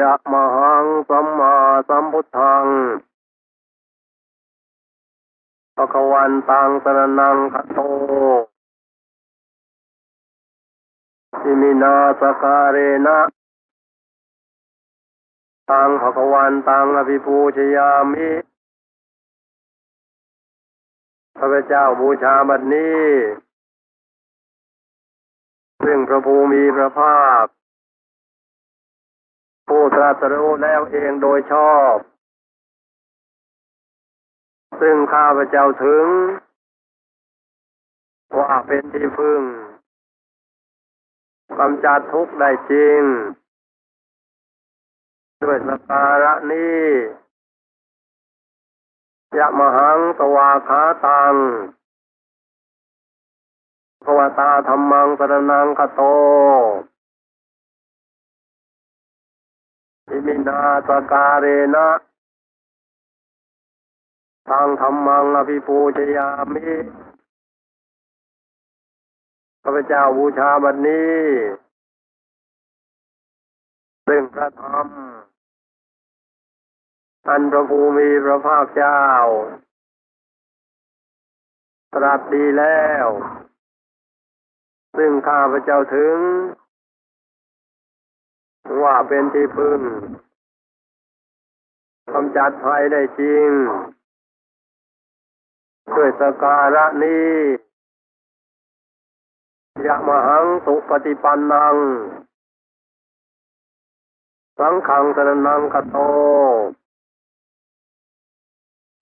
ยะมหังสัมมาสัมพุทธังภะคะวันตังสรนังคัตโตอิมินาสการเรนะตังภะควันตังอภิปูชยามิพระเจ้าบูชาบัดนี้ ซึ่งพระภูมิพระภาค ผู้ตรัสรู้แล้วเองโดยชอบ ซึ่งข้าพเจ้าถึง ว่าเป็นที่พึ่งกำจัดทุกข์ได้จริง ด้วยสการะนี้ยะมหังตวาคาตังภวตาธรรมังสรนังคโต อิมินาสการเรนะทางธรรมังอภิปูชยามิข้าพเจ้าบูชาบัดนี้ซึ่งพระธรรม อันพระภูมิพระภาคเจ้า ตรัสดีแล้ว ซึ่งข้าพเจ้าถึง ว่าเป็นที่พึ่งกำจัดภัยได้จริง ด้วยสการะนี้ยะมหังสุปฏิปันนัง สังขังสรนังคโต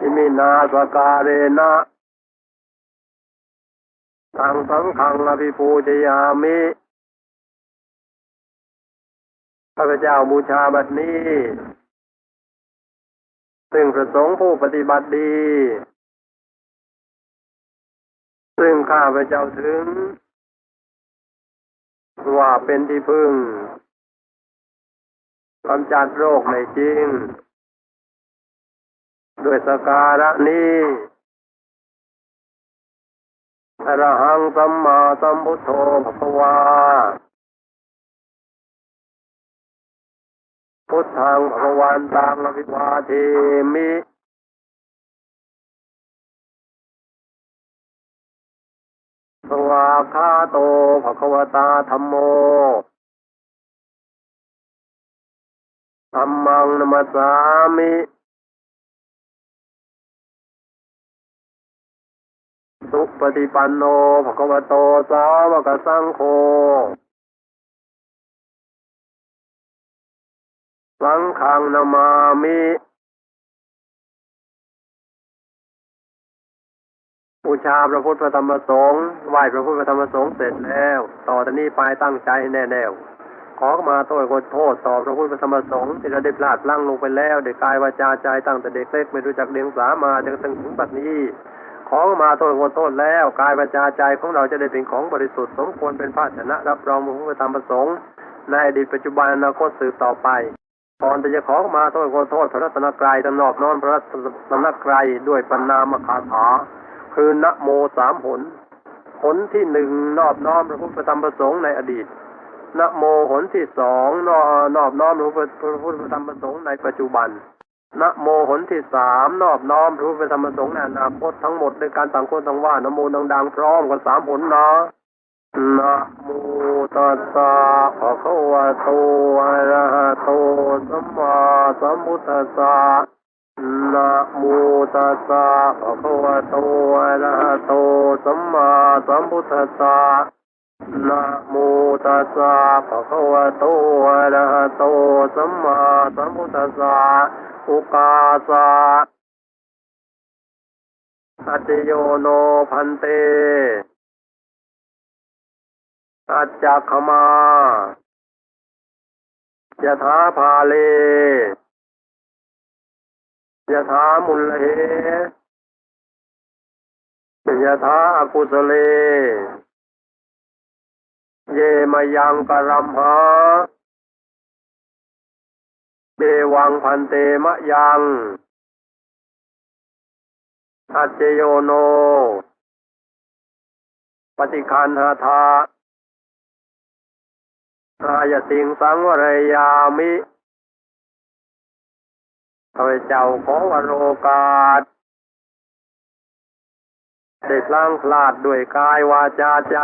อิมินาสการเรนะทางสังขังอภิปูชยามิ ข้าพเจ้าบูชาบัดนี้ ซึ่งประสงค์ผู้ปฏิบัติดี ซึ่งข้าพเจ้าถึง ว่าเป็นที่พึ่งกำจัดโรคในจริง ด้วยสการะนี้อรหังสัมมาสัมพุทโธภควา พุทธังภควันตังอภิวาเทมิสวาคาโตภควตาธรรมโมธรรมังนมัสสามิสุปฏิปันโนภควโตสาวกสังโฆ สังฆังนามามิบูชาพระพุทธพระธรรมสงฆ์ไหว้พระพุทธพระธรรมสงฆ์เสร็จแล้ว ต่อจากนี้ไปตั้งใจแน่แน่วขอมาโทษขอโทษต่อพระพุทธพระธรรมสงฆ์ที่เราได้พลาดพลั้งลงไปแล้วเด็กกายวาจาใจตั้งแต่เด็กเล็กไม่รู้จักเลี้ยงสามาจนถึงถึงปัจจุบันนี้ขอมาโทษขอโทษแล้วกายวาจาใจของเราจะได้เป็นของบริสุทธิ์สมควรเป็นภาชนะรับรองพระพุทธธรรมประสงค์ในอดีตปัจจุบันอนาคตสืบต่อไป ก่อนที่จะขอมาโทษขอโทษพระรัตนกรายตำนอบน้อมพระรัตนกรายด้วยปณามคาถา คือนะโมสามหนหนที่หนึ่งนอบน้อมพระพุทธธรรมประสงค์ในอดีตนะโมหนที่สองนอนอบน้อมพระพุทธธรรมประสงค์ในปัจจุบันนะโมหนที่สามนอบน้อมพระพุทธธรรมประสงค์ในอนาคตทั้งหมดในการต่างคนต่างว่านะโมดังๆพร้อมกันสามหนนะ นะโมตัสสะภะคะวะโตอะระหะโตสัมมาสัมพุทธัสสะนะโมตัสสะภะคะวะโตอะระหะโตสัมมาสัมพุทธัสสะนะโมตัสสะภะคะวะโตอะระหะโตสัมมาสัมพุทธัสสะอุกาสะอัจจโยโนพันเต อัจจคมายะถาภาเลยะถามุลเหยะถาอากุสเล เยมยังกรัมหาเบวังพันเตมะยังอัจเจโยโน ปฏิคันหาทา รายสิงสังวรยามิข้าพเจ้าขอวโรกาสได้พลังพลาดด้วยกายวาจาใจ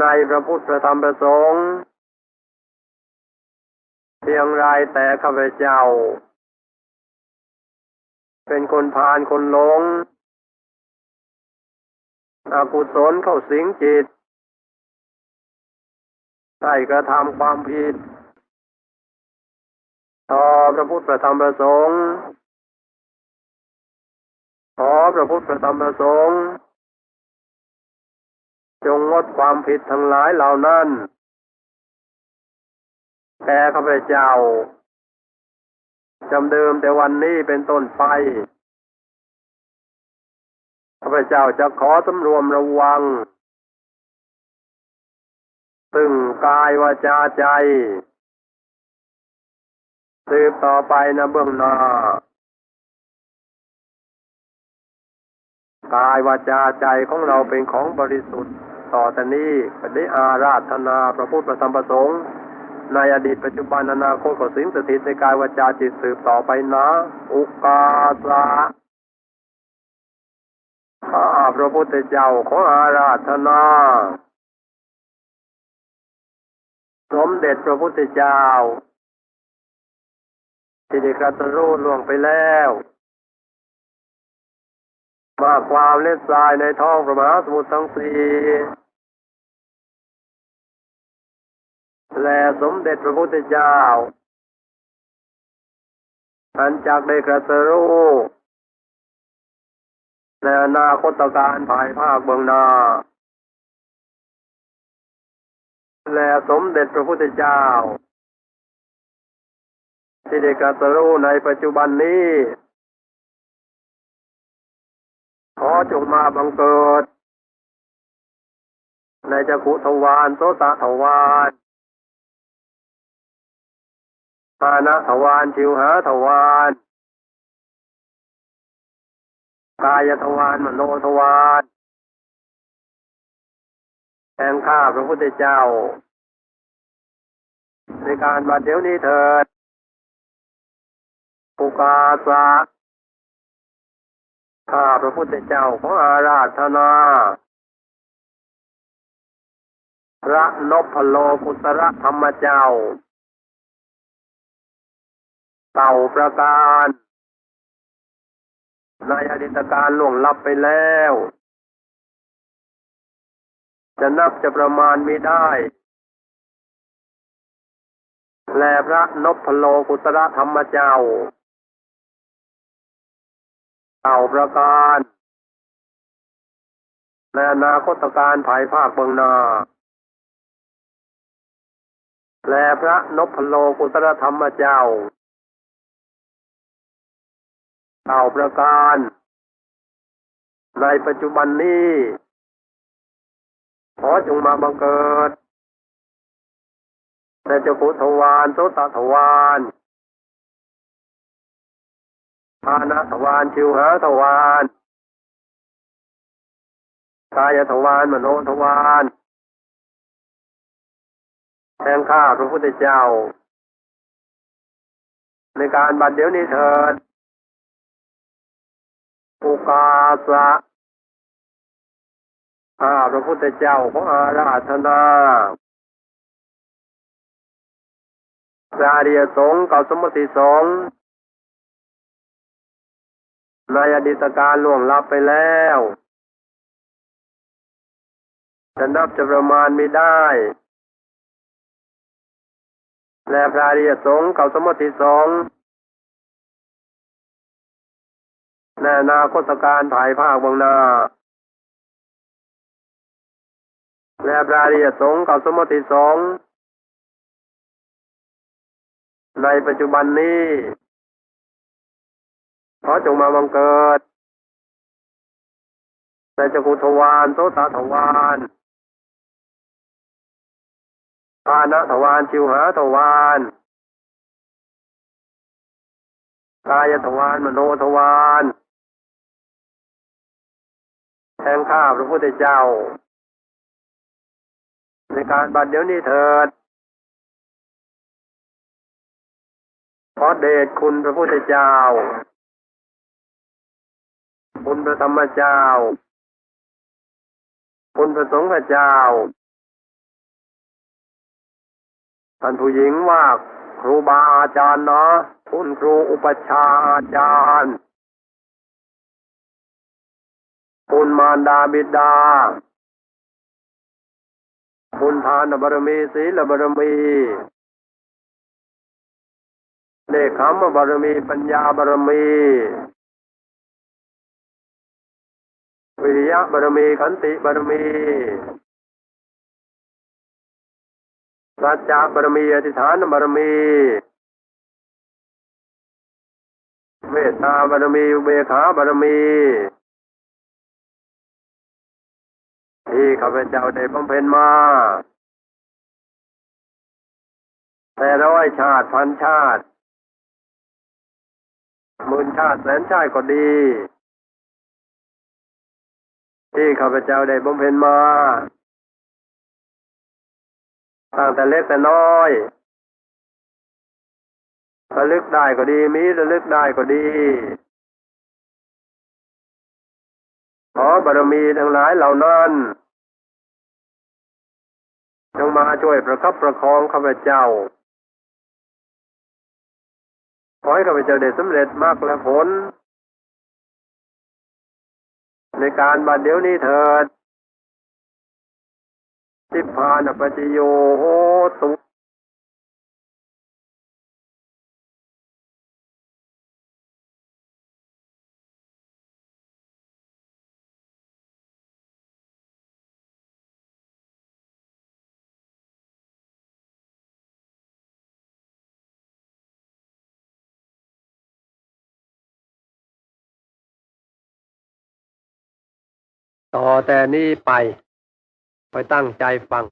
ในพระพุทธธรรมพระสงฆ์เพียงไรแต่ข้าพเจ้า เป็นคนพาลคนหลงอกุศลเข้าสิงจิต ได้กระทำความผิด ต่อพระพุทธพระธรรมพระสงฆ์ขอพระพุทธพระธรรมพระสงฆ์จงงดความผิดทั้งหลายเหล่านั้นแก่ข้าพเจ้าจำเดิมแต่วันนี้เป็นต้นไปข้าพเจ้าจะขอสำรวมระวัง ซึ่งกายวาจาใจ สืบต่อไปนะเบื้องหน้ากายวาจาใจของเราเป็นของบริสุทธิ์ ต่อแต่นี้ก็ได้อาราธนาพระพุทธพระธรรมพระสงฆ์ในอดีตปัจจุบันอนาคตก็สิงสถิตในกายวาจาจิตสืบต่อไปนะ อุกาสะข้าพระพุทธเจ้าขออาราธนา สมเด็จพระพุทธเจ้าที่ได้กรัตรู้ล่วงไปแล้วมาความเล็ดทรายในท้องพระมหาสมุทรทั้งสี่และสมเด็จพระพุทธเจ้าอันจากได้กรัตรู้ในอนาคตการภายภาคเบื้องหน้า และสมเด็จพระพุทธเจ้า ที่ได้กรัตรู้ในปัจจุบันนี้ ขอจงมาบังเกิด ในจักุทวารโสตทวารปานะทวารชิวหาทวารกายทวารมโนทวาร แห่งข้าพระพุทธเจ้า ในการบัดเดี๋ยวนี้เถิดปุกาสะข้าพระพุทธเจ้าของอาราธนา พระนพพโลกุตระธรรมเจ้า เต่าประการในอดีตการล่วงลับไปแล้ว จะนับจะประมาณไม่ได้ แลพระนพโลกุตระธรรมเจ้าเต่าประการในอนาคตการภายภาคเบืองนาแลพระนพโลกุตรธรรมเจ้าเต่าประการ ในปัจจุบันนี้ ขอจงมาบังเกิดแต่เจ้าขุทวารโสตทวารพานะทวารชิวหาทวารกายทวารมโนทวารแห่งข้าพระพุทธเจ้า ในการบัดเดี๋ยวนี้เถิดอุกาสะ ข้าพระพุทธเจ้าขออาราธนาพระอริยสงฆ์เก่าสมมติสงฆ์ในอดีตการล่วงลับไปแล้วจะนับจะประมาณไม่ได้ และพระอริยสงฆ์เก่าสมมติสงฆ์ในนาคตการถ่ายภาคเบางนา และพระอริยสงก่าสมมติสงในปัจจุบันนี้ขอจงมาบังเกิดในจักรุทวารโสตทวารปานะทวารชิวหาทวารกายทวารมโนทวารแห่งข้าพระพุทธเจ้า ในการบัดเดี๋ยวนี้เถิดขอเดชคุณพระพุทธเจ้า คุณพระธรรมเจ้า คุณพระสงฆ์เจ้า ท่านผู้หญิงว่าครูบาอาจารย์เนาะคุณครูอุปชาอาจารย์ คุณมารดาบิดา บุญทานบารมีศีลบารมีเนคขมบารมีปัญญาบารมีวิริยะบารมีขันติบารมีสัจจะบารมีอธิษฐานบารมีเมตตาบารมีอุเบกขาบารมี ที่ข้าพเจ้าได้บำเพ็ญมา แต่ร้อยชาติพันชาติหมื่นชาติแสนชาติก็ดี ที่ข้าพเจ้าได้บำเพ็ญมาตั้งแต่เล็กแต่น้อยระลึกได้ก็ดี มีระลึกได้ก็ดี ขอบารมีทั้งหลายเหล่านั้นจงมาช่วยประคับประคองข้าพเจ้า ขอให้ข้าพเจ้าได้สำเร็จมากและผล ในการบัดเดี๋ยวนี้เถิดทิพพานปัจจโยโหตุ ต่อแต่นี้ไปไปตั้งใจฟัง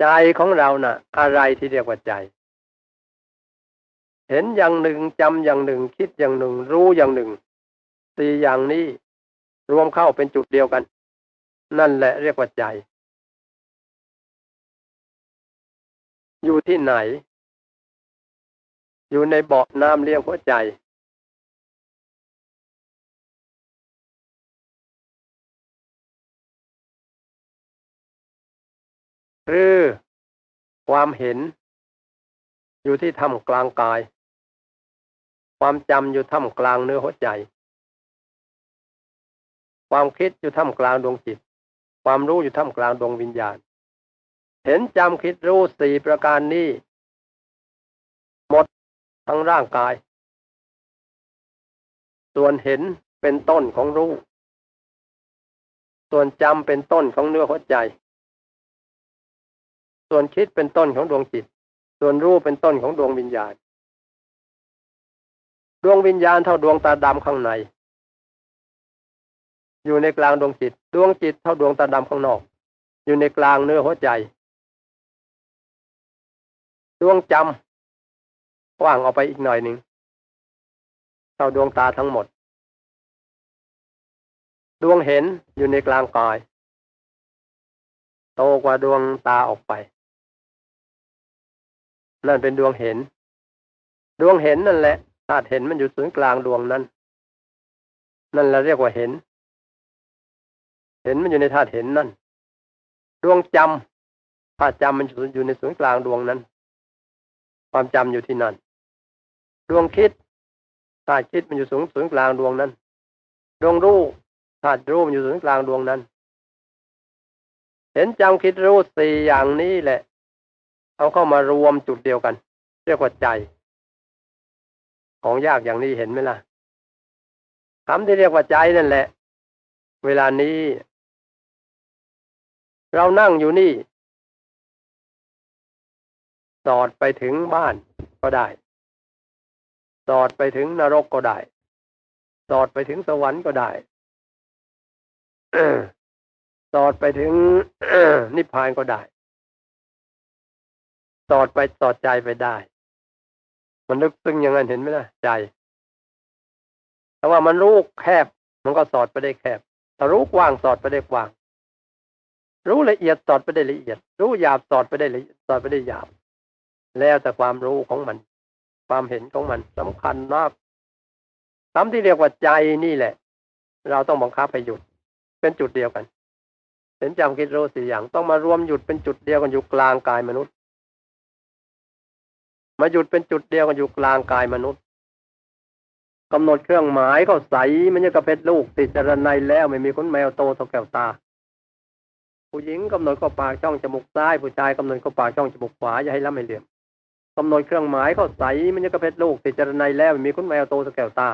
ใจของเรานะ่ะ อะไรที่เรียกว่าใจ เห็นอย่างหนึ่งจำอย่างหนึ่ง คิดอย่างหนึ่ง รู้อย่างหนึ่งสี่อย่างนี้รวมเข้าเป็นจุดเดียวกัน นั่นแหละเรียกว่าใจ อยู่ที่ไหน อยู่ในเบาะน้ำเลี้ยงหัวใจ หรือความเห็น อยู่ที่ท่ามกลางกาย ความจำอยู่ท่ามกลางเนื้อหัวใจ ความคิดอยู่ท่ามกลางดวงจิต ความรู้อยู่ท่ามกลางดวงวิญญาณ เห็นจำคิดรู้สี่ประการนี้ หมดทั้งร่างกาย ส่วนเห็นเป็นต้นของรู้ ส่วนจำเป็นต้นของเนื้อหัวใจ ส่วนคิดเป็นต้นของดวงจิต ส่วนรู้เป็นต้นของดวงวิญญาณ ดวงวิญญาณเท่าดวงตาดำข้างใน อยู่ในกลางดวงจิต ดวงจิตเท่าดวงตาดำข้างนอก อยู่ในกลางเนื้อหัวใจ ดวงจำกว้างออกไปอีกหน่อยหนึ่งเท่าดวงตาทั้งหมด ดวงเห็นอยู่ในกลางกายโตกว่าดวงตาออกไป นั่นเป็นดวงเห็น ดวงเห็นนั่นแหละธาตุเห็นมันอยู่ศูนย์กลางดวงนั้น นั่นเราเรียกว่าเห็น เห็นมันอยู่ในธาตุเห็นนั่น ดวงจำธาตุจำมันอยู่ในศูนย์กลางดวงนั้น ความจำอยู่ที่นั่น ดวงคิดธาตุคิดมันอยู่ศูนย์ศูนย์กลางดวงนั้น ดวงรู้ธาตุรู้มันอยู่ศูนย์กลางดวงนั้น เห็นจำคิดรู้สี่อย่างนี้แหละ เอาเข้ามารวมจุดเดียวกัน เรียกว่าใจ ของยากอย่างนี้เห็นไหมล่ะคำที่เรียกว่าใจนั่นแหละ เวลานี้ เรานั่งอยู่นี่ สอดไปถึงบ้านก็ได้ สอดไปถึงนรกก็ได้ สอดไปถึงสวรรค์ก็ได้สอดไปถึงนิพพานก็ได้ สอดไปสอดใจไปได้ มันลึกซึ้งอย่างนั้นเห็นไหมล่ะใจแต่ว่ามันรู้แคบ มันก็สอดไปได้แคบถ้ารู้กว้างสอดไปได้กว้าง รู้ละเอียดสอดไปได้ละเอียด รู้หยาบสอดไปได้ละเอียดสอดไปได้หยาบ แล้วแต่ความรู้ของมัน ความเห็นของมันสำคัญมากคำที่เรียกว่าใจนี่แหละ เราต้องบังคับให้หยุด เป็นจุดเดียวกันเห็นจำคิดรู้สี่อย่างต้องมารวมหยุดเป็นจุดเดียวกันอยู่กลางกายมนุษย์ มาหยุดเป็นจุดเดียวกันอยู่กลางกายมนุษย์กำหนดเครื่องหมายก็ใสมันยังกระเพชรลูกติดจรนัยแล้วไม่มีขนแมวโตเท่าแก้วตา ผู้หญิงกำหนดก็ปากช่องจมูกซ้าย ผู้ชายกำหนดก็ปากช่องจมูกขวาอย่าให้ล้ำให้เหลี่ยมกำหนดเครื่องหมายก็ใสมันยังกระเพชรลูกติดจรนัยแล้วไม่มีขนแมวโตเท่าแก้วตา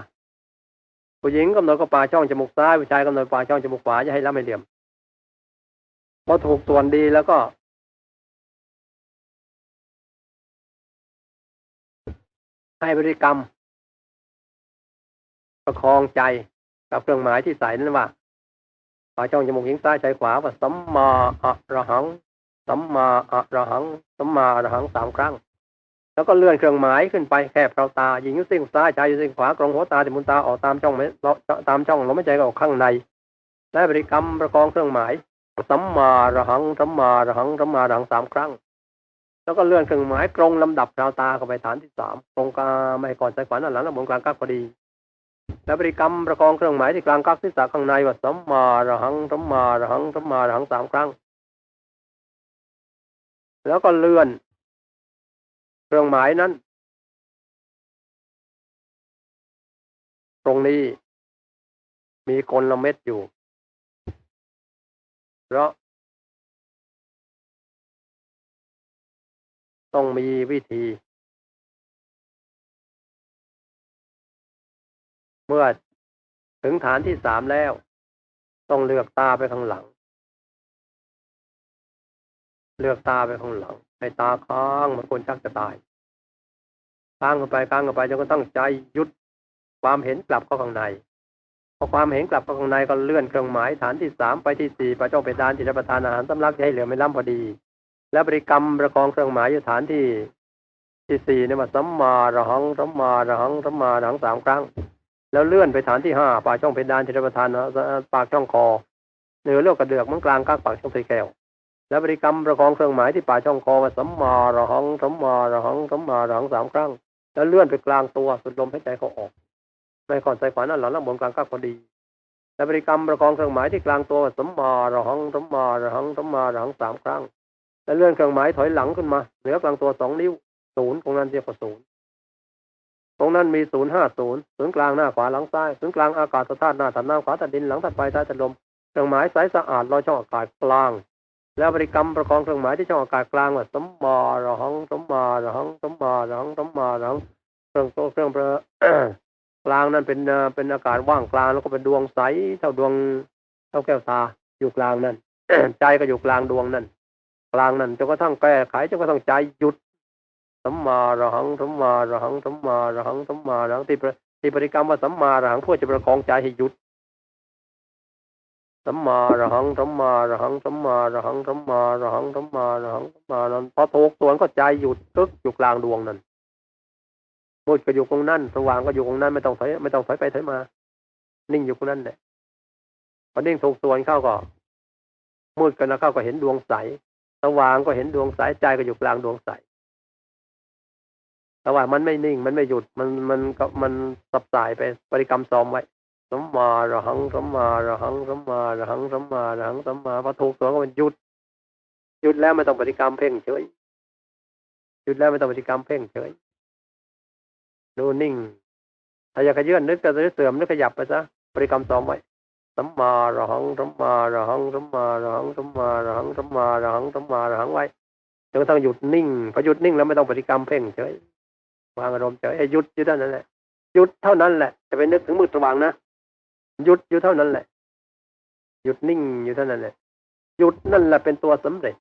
ผู้หญิงกำหนดก็ปากช่องจมูกซ้าย ผู้ชายกำหนดปากช่องจมูกขวาอย่าให้ล้ำให้เหลี่ยมพอถูกส่วนดีแล้วก็ ให้บริกรรม ประคองใจกับเครื่องหมายที่ใส่นั่นว่าปากช่องจมูกหญิงซ้ายใจขวาว่าสัมมาอะระหังสัมมาอะระหังสัมมาอะระหังสามครั้ง แล้วก็เลื่อนเครื่องหมายขึ้นไปแคบเปล่าตาหญิงอยู่สิ่งซ้ายชายอยู่สิ่งขวากรงหัวตาติมุนตาออกตามช่องไม่ตามช่องลมหายใจก็ออกข้างในและบริกรรมประคองเครื่องหมายสัมมาระหังสัมมาระหังสัมมาระหังสามครั้ง แล้วก็เลื่อนเครื่องหมายตรงลำดับราตาเข้าไปฐานที่สามตรงกลางไม่ก่อนใจขวานหลังและบนกลางกักพอดี และบริกรรมประคองเครื่องหมายที่กลางกักที่สาข้างในว่าสัมมาระหังสัมมาระหังสัมมาระหังสามครั้ง แล้วก็เลื่อน เครื่องหมายนั้น ตรงนี้มีกลเม็ดอยู่ เพราะ ต้องมีวิธี เมื่อถึงฐานที่สามแล้ว ต้องเลือกตาไปข้างหลัง เลือกตาไปข้างหลังให้ตาค้างมือนคนชักจะตายค้างกันไปค้างกันไปจนกระทั่งใจหยุดความเห็นกลับเข้าข้างในพอความเห็นกลับเข้าข้างในก็เลื่อนเครื่องหมายฐานที่สามไปที่สี่ไประจ้องไปดานจิตประทานอาหารสำลักให้เหลือไม่ล้ำพอดี และบริกรรมประคองเครื่องหมายยู่ฐานที่ที่สี่เนี่ยว่าสัมมาระหังสัมมาระหังสัมมาระหังสามครั้ง แล้วเลื่อนไปฐานที่ห้าปากช่องเพดานจิตประทานปากช่องคอเหนือเลือกกระเดือกมันกลางกลางปากช่องไส้แก้วและบริกรรมประคองเครื่องหมายที่ปากช่องคอว่าสัมมาระหังสัมมาระหังสัมมาระหังสามครั้ง แล้วเลื่อนไปกลางตัวสุดลมหายใจเขาออกในก่อนใจขวานั่นหลังล่างบนกลางกลางพอดีและบริกรรมประคองเครื่องหมายที่กลางตัวว่าสัมมาระหังสัมมาระหังสัมมาระหังสามครั้ง แล้วเลื่อนเครื่องหมายถอยหลังขึ้นมา เหนือกลางตัวสองนิ้วศูนย์ตรงนั้นเรียกว่าศูนย์ตรงนั้นมีศูนย์ห้าศูนย์ศูนย์กลางหน้าขวาหลังซ้ายศูนย์กลางอากาศธาตุหน้าถัดหน้าขวาถัดดินหลังถัดไปใต้ถัดลมเครื่องหมายสายสะอาดลอยช่องอากาศกลาง แล้วบริกรรมประคองเครื่องหมายที่ช่องอากาศกลางว่าสมมาระหังสมมาระหังสมมาระหังสมมาระหังเครื่องโตเครื่องประกลางนั้นเป็นเป็นอากาศว่างกลางแล้วก็เป็นดวงใสเท่าดวงเท่าแก้วตาอยู่กลางนั้นใจก็อยู่กลางดวงนั้น กลางนั้นจนกระทั่งแก้ไขจนกระทั่งใจหยุดสัมมาระหังสัมมาระหังสัมมาระหังสัมมาระหังที่ที่บริกรรมว่าสัมมาระหังเพื่อจะประคองใจให้หยุดสัมมาระหังสัมมาระหังสัมมาระหังสัมมาระหังสัมมาระหังสัมมานั้นพอถูกส่วนก็ใจหยุดตึกอยู่กลางดวงนั้นมืดก็อยู่ตรงนั้นสว่างก็อยู่ตรงนั้นไม่ต้องถอยไม่ต้องถอยไปถอยมา นิ่งอยู่ตรงนั้นแหละพอนิ่งถูกส่วนเข้าก็มืดกันแล้วเข้าก็เห็นดวงใส ว่างก็เห็นดวงใสใจก็อยู่กลางดวงใสแต่ว่ามันไม่นิ่งมันไม่หยุดมันมันก็มันสับสายไปบริกรรมซ้อมไว้สัมมาระหังสัมมาระหังสัมมาระหังสัมมาระหังสัมมาพอถูกตัวก็มันหยุดหยุดแล้วไม่ต้องบริกรรมเพ่งเฉยหยุดแล้วไม่ต้องบริกรรมเพ่งเฉยดูนิ่งถ้าอยากขยื่นนึกจะเสื่อมนึกขยับไปซะบริกรรมซ้อมไว้ สัมมาระหังสัมมาระหังสัมมาระหังสัมมาระหังสัมมาระหังสัมมาระหังไว้จนกระทั่งหยุดนิ่งพอหยุดนิ่งแล้วไม่ต้องปฏิกรรมเพ่งเฉยวางอารมณ์เฉยหยุดอยู่เท่านั้นแหละหยุดเท่านั้นแหละจะไปนึกถึงมือสว่างนะหยุดอยู่เท่านั้นแหละ หยุดนิ่งอยู่เท่านั้นแหละหยุดนั่นแหละเป็นตัวสำเร็จ